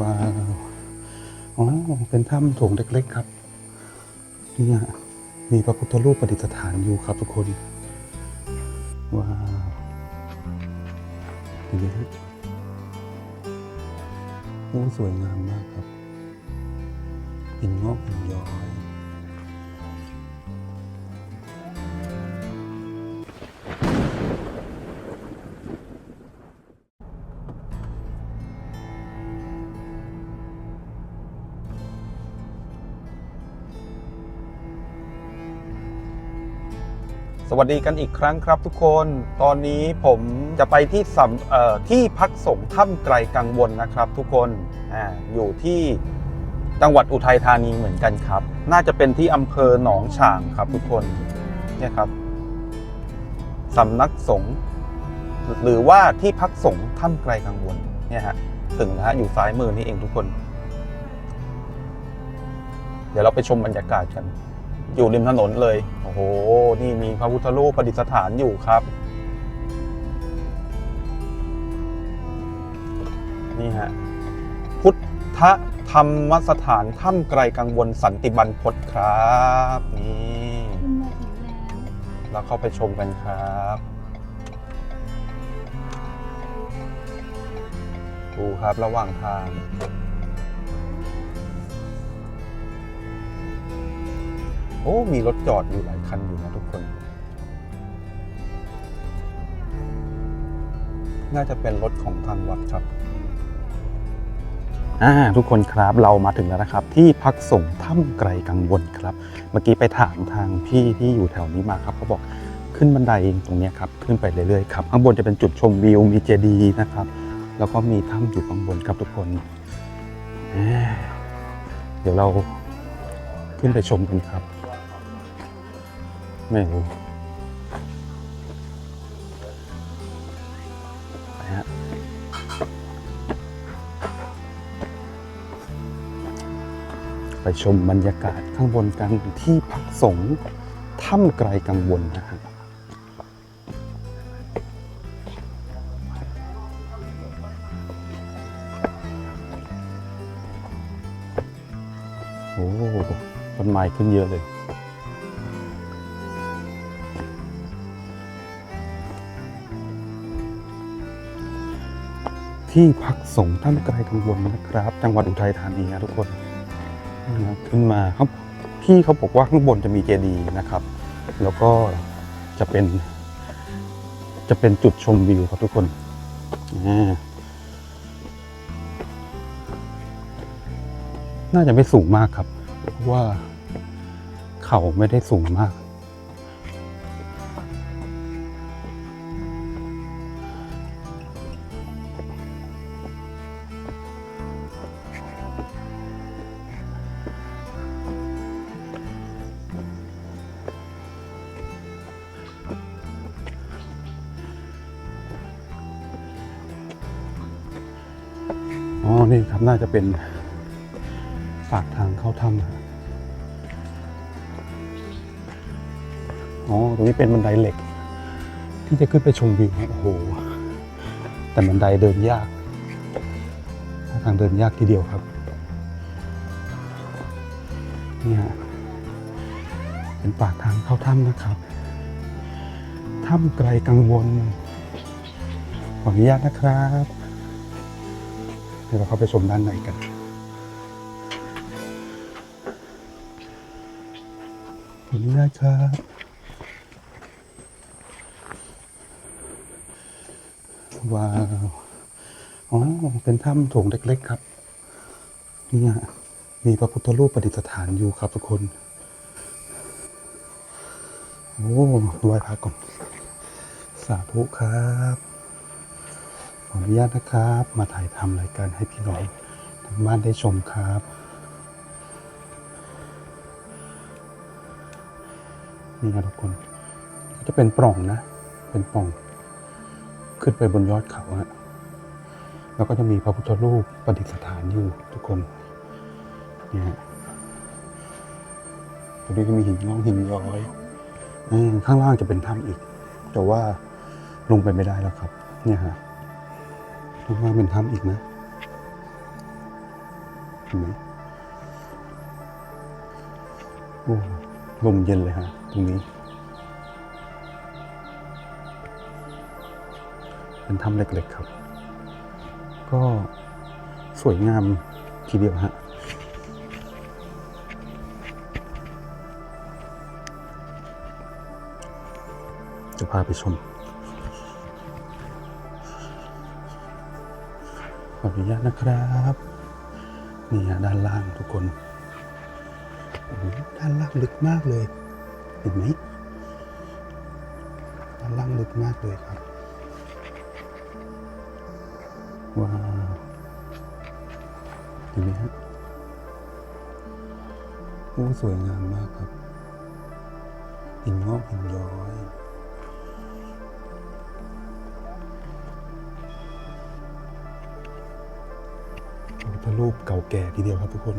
ว้าวอ๋อเป็นถ้ำโถงเล็กๆครับเนี่ยมีพระพุทธรูปประดิษฐานอยู่ครับทุกคน ว้าวเยอะโอ้สวยงามมากครับหินงอกหินย้อย สวัสดีกันอีกครั้งครับทุกคน ตอนนี้ผมจะไปที่สำที่พักสงฆ์ถ้ำไกลกังวลนะครับทุกคนออยู่ที่จังหวัดอุทัยธานีเหมือนกันครับ น่าจะเป็นที่อำเภอหนองฉางครับทุกคนเนี่ยครับสำนักสงฆ์หรือว่าที่พักสงฆ์ถ้ำไกลกังวลเนี่ยฮะถึงนะฮะอยู่ซ้ายมือนี่เองทุกคน เดี๋ยวเราไปชมบรรยากาศกัน อยู่ริมถนนเลย โอ้โห นี่มีพระพุทธรูปประดิษฐานอยู่ครับ นี่ฮะ พุทธธรรมสถานถ้ำไกลกังวลสันติบรรพตครับ นี่แล้วเราเข้าไปชมกันครับดูครับระหว่างทาง โอ้ มีรถจอดอยู่หลายคันอยู่นะทุกคน น่าจะเป็นรถของทางวัดครับอ่าทุกคนครับเรามาถึงแล้วนะครับ ที่พักสงฆ์ถ้ำไกลกังวลครับ เมื่อกี้ไปถามทางพี่ที่อยู่แถวนี้มาครับเขาบอกขึ้นบันไดตรงนี้ครับขึ้นไปเรื่อยๆครับข้างบนจะเป็นจุดชมวิวมีเจดีย์นะครับ แล้วก็มีถ้ำอยู่ข้างบนครับทุกคน เดี๋ยวเราขึ้นไปชมกันครับ ไม่รู้ไปฮะไปชมบรรยากาศข้างบนกันที่พักสงฆ์ถ้ำไกลกังวลนะฮะโอ้ต้นไม้ขึ้นเยอะเลย ที่พักสงฆ์ท่ามไกลกังวลนะครับ จังหวัดอุทัยธานีนะทุกคนนะครับขึ้นมาครับพี่เขาบอกว่าข้างบนจะมีเจดีย์นะครับ แล้วก็จะเป็น จะเป็นจุดชมวิวครับทุกคนน่าจะไม่สูงมากครับเพราะว่าเขาไม่ได้สูงมาก อ๋อ นี่ครับน่าจะเป็นปากทางเข้าถ้ำนะอ๋อ ตรงนี้เป็นบันไดเหล็ก ที่จะขึ้นไปชมวิวโอ้โห แต่บันไดเดินยาก ทางเดินยากทีเดียวครับ นี่ฮะ เป็นปากทางเข้าถ้ำนะครับถ้ำไกลกังวลขออนุญาตนะครับ เดี๋ยวเราเข้าไปชมด้านในกันขออนุญาตครับว้าว อ๋อ เป็นถ้ำโถงเล็กๆครับ เนี่ยมีพระพุทธรูปประดิษฐานอยู่ครับทุกคน โอ้ไหว้พระก่อน สาธุครับ ออนุญาตนะครับ มาถ่ายทำรายการให้พี่น้องทางบ้านได้ชมครับ นี่ครับทุกคนก็จะเป็นปล่องนะ เป็นปล่อง ขึ้นไปบนยอดเขาฮะแล้วก็จะมีพระพุทธรูปประดิษฐานอยู่ทุกคนเนี่ยฮะตรงนี้ก็มีหินงอกหินย้อยอข้างล่างจะเป็นถ้ำอีก แต่ว่าลงไปไม่ได้แล้วครับ เนี่ยฮะ ข้างล่างเป็นถ้ำอีกนะเห็นไหมโอ้ลมเย็นเลยฮะตรงนี้ เป็นถ้ำเล็กๆครับ ก็สวยงามทีเดียวฮะจะพาไปชม ออนุญาตนะครับนี่ฮะด้านล่างทุกคนด้านล่างลึกมากเลย เห็นไหมด้านล่างลึกมากเลยครับว้าวเห็นไหมฮะโอ้สวยงามมากครับหินงอกหินย้อย รูปเก่าแก่ทีเดียวครับทุกคน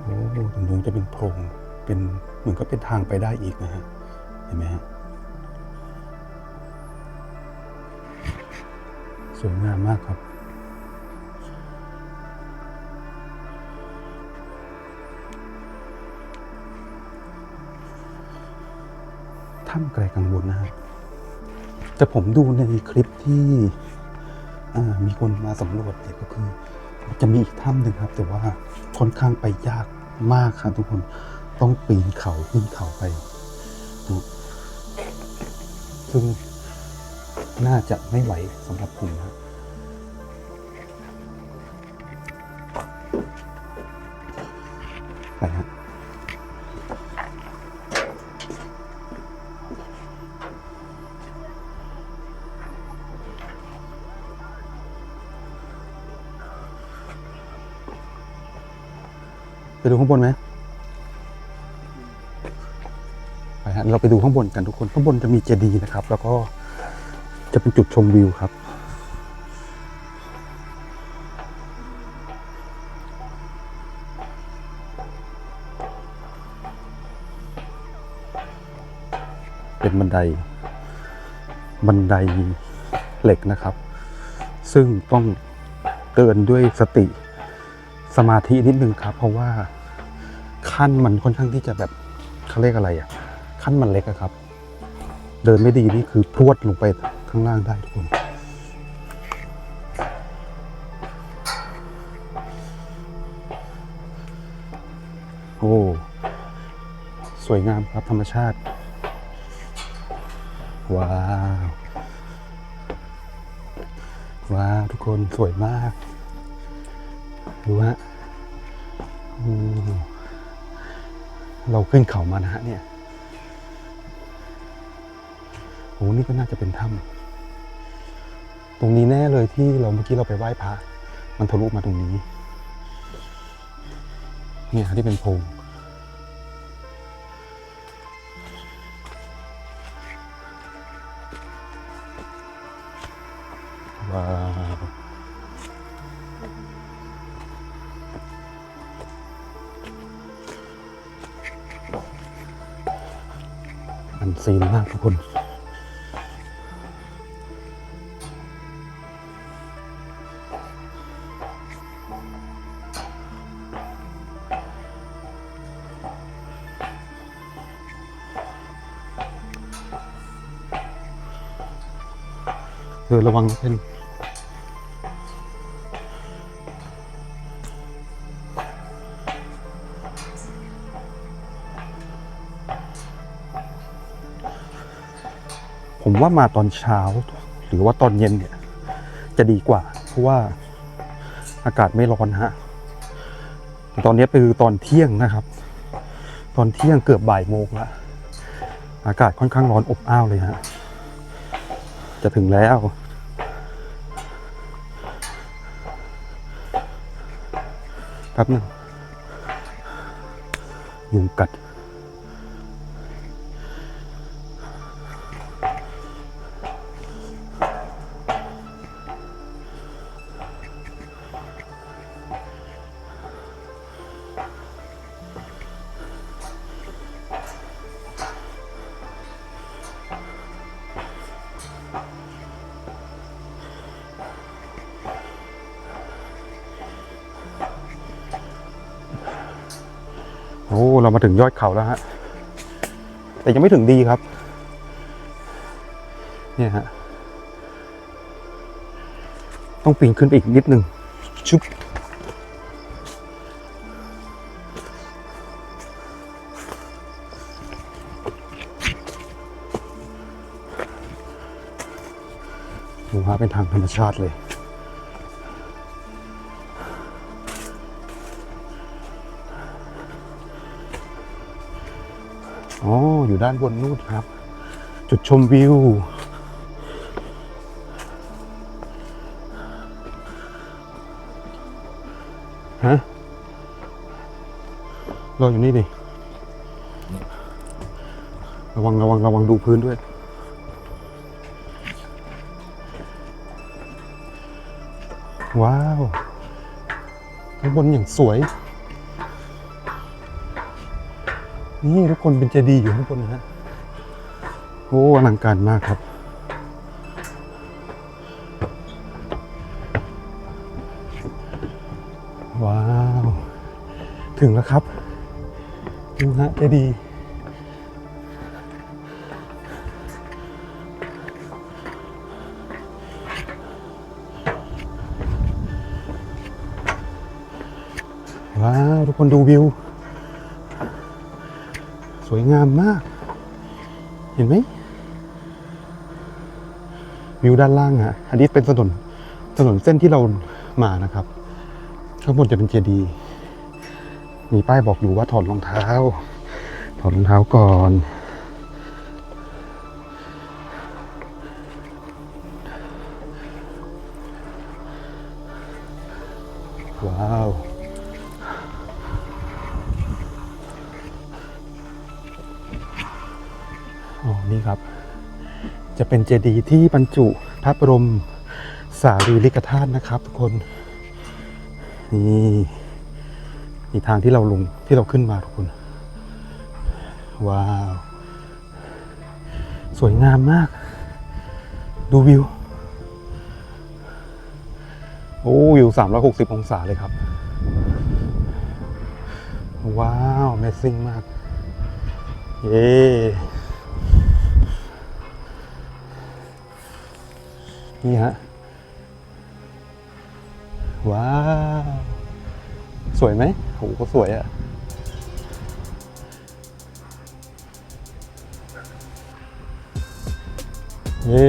โอ้ตรงนู้นจะเป็นโพรงเป็นเหมือนก็เป็นทางไปได้อีกนะฮะเห็นไหมฮะสวยงามมากครับถ้ำไกลกังวลนะฮะแต่ผมดูในคลิปที่มีคนมาสำรวจเนี่ยก็คือ จะมีอีกถ้ำหนึ่งครับ แต่ว่าค่อนข้างไปยากมากครับทุกคนต้องปีนเขาขึ้นเขาไปนะซึ่งน่าจะไม่ไหวสำหรับผมนะ ไปดูข้างบนไหมไปฮะเราไปดูข้างบนกันทุกคนข้างบนจะมีเจดีย์นะครับ แล้วก็จะเป็นจุดชมวิวครับ เป็นบันได บันไดเหล็กนะครับ ซึ่งต้องเดินด้วยสติ สมาธินิดนึงครับ เพราะว่าขั้นมันค่อนข้างที่จะแบบเขาเรียกอะไรอะ่ะขั้นมันเล็กอะครับ เดินไม่ดีนี่คือพรวดลงไปข้างล่างได้ทุกคนโอ้สวยงามครับธรรมชาติ ว้าว ว้าว ทุกคนสวยมาก ดูฮะเราขึ้นเขามานะฮะเนี่ยโอ้นี่ก็น่าจะเป็นถ้ำตรงนี้แน่เลยที่เราเมื่อกี้เราไปไหว้พระมันทะลุมาตรงนี้ เนี่ยที่เป็นโพรง ซีนมากทุกคน เออระวังนะเพน ผมว่ามาตอนเช้า หรือว่าตอนเย็นเนี่ย จะดีกว่า เพราะว่าอากาศไม่ร้อนฮะตตอนนี้คือตอนเที่ยงนะครับ ตอนเที่ยงเกือบบ่ายโมงละอากาศค่อนข้างร้อนอบอ้าวเลยฮะ จะถึงแล้วแป๊บนึงยุงกัด โอ้เรามาถึงยอดเขาแล้วฮะ แต่ยังไม่ถึงดีครับ เนี่ยฮะ ต้องปีนขึ้นไปอีกนิดนึง ชุบดูฮะเป็นทางธรรมชาติเลย อ๋อ อยู่ด้านบนนู่นครับ จุดชมวิว ฮะรออยู่นี่ดิ ระวังระวังระวังดูพื้นด้วย ว้าวข้างบนอย่างสวย นี่ทุกคนเป็นเจดีย์อยู่ข้างบนนะฮะโอ้อลังการมากครับ ว้าว ถึงแล้วครับดูฮะเจดีย์ว้าว ทุกคนดูวิว วยงามมาก เห็นไหมวิวด้านล่างอะอันนี้เป็นถนนถนนเส้นที่เรามานะครับ ข้างบนจะเป็นเจดีย์มีป้ายบอกอยู่ว่าถอดรองเท้า ถอดรองเท้าก่อน เป็นเจดีย์ที่บรรจุพระบรมสารีริกธาตุนะครับทุกคน นี่มีทางที่เราลงที่เราขึ้นมาทุกคน ว้าว สวยงามมาก ดูวิว โอ้วิว 360 องศาเลยครับ ว้าว Amazing มาก เย้ นี่ฮะ ว้าว สวยไหมโหก็สวยอะ่ะเย้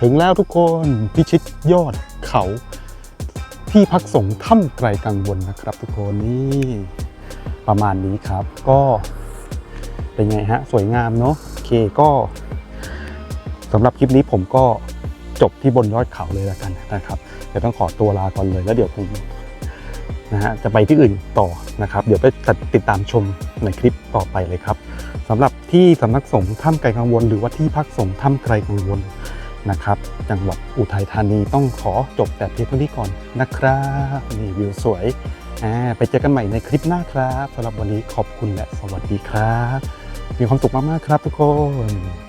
ถึงแล้วทุกคนพิชิตยอดเขา ที่พักสงฆ์ถ้ำไกลกังวลนะครับ ทุกคนนี่ประมาณนี้ครับก็เป็นไงฮะ สวยงามเนาะโอเคก็สำหรับคลิปนี้ผมก็จบที่บนยอดเขาเลยแล้วกันนะครับเดี๋ยวต้องขอตัวลาก่อนเลยแล้วเดี๋ยวผมนะฮะจะไปที่อื่นต่อนะครับ เดี๋ยวไปติดตามชมในคลิปต่อไปเลยครับสำหรับที่สำนักสงฆ์ถ้ำไกลกังวล หรือว่าที่พักสงฆ์ถ้ำไกลกังวล นะครับ จังหวัดอุทัยธานีต้องขอจบแต่เพียงเท่านี้ก่อนนะครับนี่วิวสวยไปเจอกันใหม่ในคลิปหน้าครับสำหรับวันนี้ขอบคุณและสวัสดีครับ มีความสุขมากๆครับทุกคน